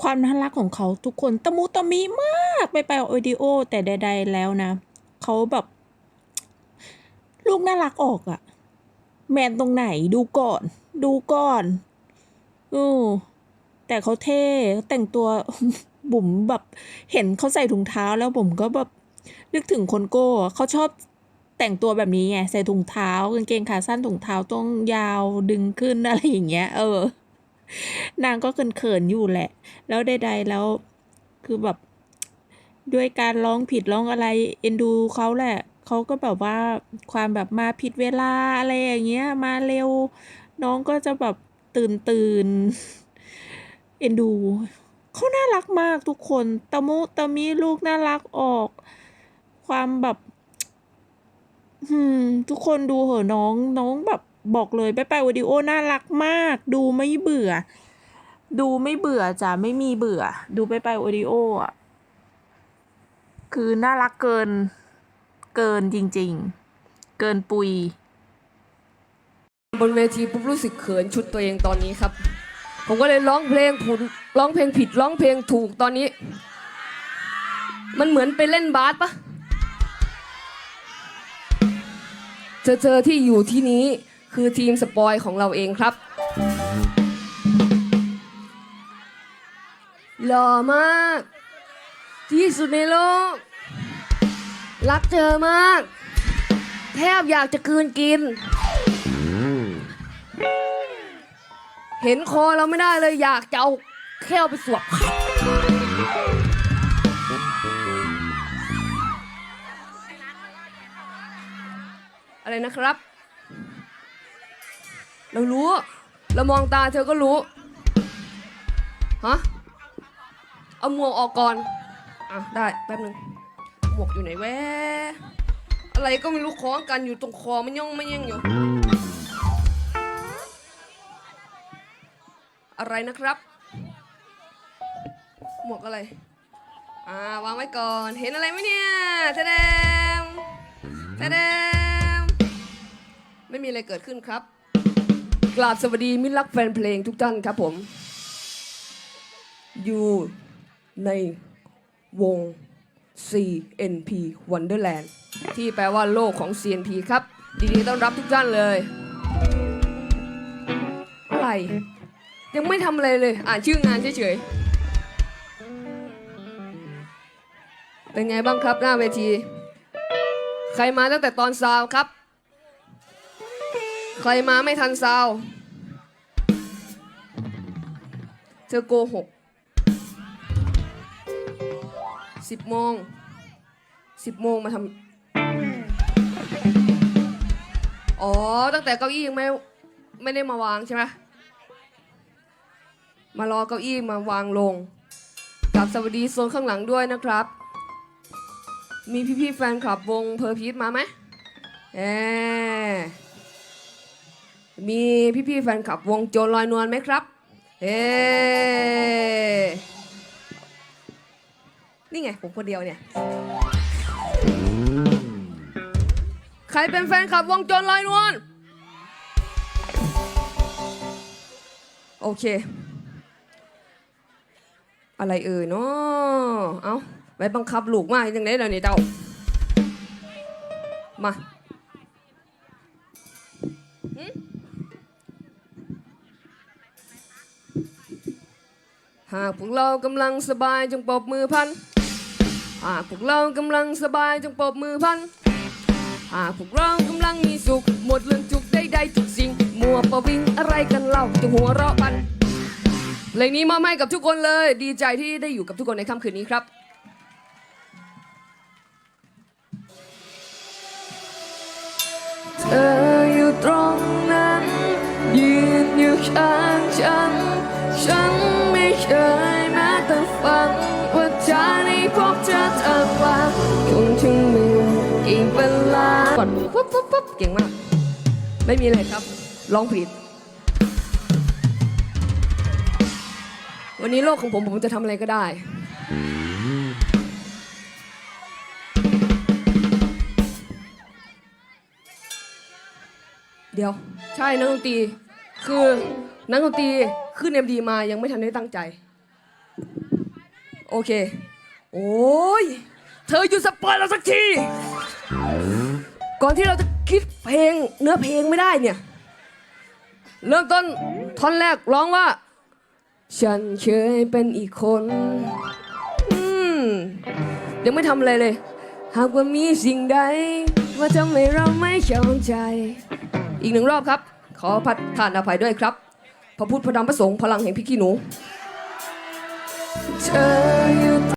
ความน่ารักของเขาทุกคนตะมุตะมิมากไปไปออดิโอ แต่ใด ๆ แล้วนะเขาแบบลูกน่ารักออกอะแมนตรงไหนดูก่อน ดูก่อนอือแต่เขาเท่แต่งตัวบุ๋มแบบเห็นเขาใส่ถุงเท้าแล้วผมก็แบบนึกถึงคนโก้เขาชอบแต่งตัวแบบนี้ไงใส่ถุงเท้ากางเกงขาสั้นถุงเท้าต้องยาวดึงขึ้นอะไรอย่างเงี้ย เออ นางก็เขินๆอยู่แหละ แล้วใดๆแล้วคือแบบด้วยการร้องผิดร้องอะไร เอ็นดูเขาแหละเขาก็แบบว่าความแบบมาผิดเวลาอะไรอย่างเงี้ย มาเร็ว น้องก็จะแบบตื่นตื่นเอ็นดูเขาน่ารักมากทุกคนตะมุตะมิลูกน่ารักออก ความแบบ อืม ทุกคนดูเหอะน้องน้องแบบ บอกเลยไปไปวิดีโอน่ารักมาก ดูไม่เบื่อ ดูไม่เบื่อจ้ะไม่มีเบื่อ ดูไปไปวิดีโออะคือน่ารักเกิน เกินจริง ๆ เกินปุย บนเวทีปุ๊บรู้สึกเขินชุดตัวเองตอนนี้ครับ ผมก็เลยร้องเพลงผุดร้องเพลงผิดร้องเพลงถูกตอนนี้ มันเหมือนไปเล่นบาสปะเธอเธอที่อยู่ที่นี้ คือทีมสปอยของเราเองครับหล่อมาก ที่สุดในโลก รักเธอมาก แทบอยากจะกืนกิน เห็นคอเราไม่ได้เลยอยากจะเอาแค่าไปสวบอะไรนะครับ เรารู้ เรามองตาเธอก็รู้ ฮะ เอาหมวกออกก่อน อะ ได้แป๊บนึง หมวกอยู่ไหนแวะอะไรก็ไม่รู้คล้องกันอยู่ตรงคอมันย่องไม่ย่งอยู่ อะไรนะครับ หมวกอะไร อ่าวางไว้ก่อน เห็นอะไรไหมเนี่ยแทะเดมแทะเดมไม่มีอะไรเกิดขึ้นครับ กราบสวัสดีมิตรรักแฟนเพลงทุกท่านครับผม อยู่ในวง CNP Wonderland ที่แปลว่าโลกของ CNP ครับ ดีๆต้อนรับทุกท่านเลย อะไร ยังไม่ทำอะไรเลย อ่านชื่องานเฉยๆ เป็นไงบ้างครับหน้าเวที ใครมาตั้งแต่ตอนซาวครับ ใครมาไม่ทันซาวเธอโกหกสิบโมงสิบโมงมาทำอ๋อ ตั้งแต่เก้าอี้ยังไม่ไม่ได้มาวางใช่ไหมมารอเก้าอี้มาวางลงกับสวัสดีโซนข้างหลังด้วยนะครับ มีพี่ๆแฟนคลับวงเพอร์พีทมาไหมแอบ มีพี่ๆแฟนคลับวงโจรลอยนวลไหมครับเอนี่ไงผมคนเดียวเนี่ย ใครเป็นแฟนคลับวงโจรลอยนวล โอเค อะไรเอ่ยเนาะเอาไว้บังคับลูกมากยังไงเดี๋ยวนี้เจ้า มา หากพวกเรากำลังสบายจงปรบมือพัน หากพวกเรากำลังสบายจงปรบมือพัน หากพวกเรากำลังมีสุข หมดเรื่องจุกได้ได้ทุกสิ่ง มัวประวิงอะไรกันเล่าจะหัวเราะพันเพลงนี้มอบให้กับทุกคนเลย ดีใจที่ได้อยู่กับทุกคนในค่ำคืนนี้ครับเธออยู่ตรงนั้นยืนอยู่ข้าง ยแม้แต่ฝันว่าจะได้พบเจอเธอว่าคงถึงมืออีกเวลาก่อนปุ๊บปุ๊บปุ๊บเก่งมาก ไม่มีเลยครับร้องผิด วันนี้โลกของผมผมจะทำอะไรก็ได้เดี๋ยว ใช่นักดนตรีคือนักดนตรีขึ้นเอ็มดีมายังไม่ทันได้ตั้งใจ โอเค โอ้ย เธอหยุดสปอยเราสักที ก่อนที่เราจะคิดเพลงเนื้อเพลงไม่ได้เนี่ย เริ่มต้นท่อนแรกร้องว่า ฉันเคยเป็นอีกคนอืมยังไม่ทำอะไรเลย หากว่ามีสิ่งใด ว่าทำให้เราไม่เข้าใจ อีกหนึ่งรอบครับ ขอพัดทานอภัยด้วยครับ พระพุทธพระธรรมพระสงฆ์พลังแห่งพิกขี้หนู เธออยู่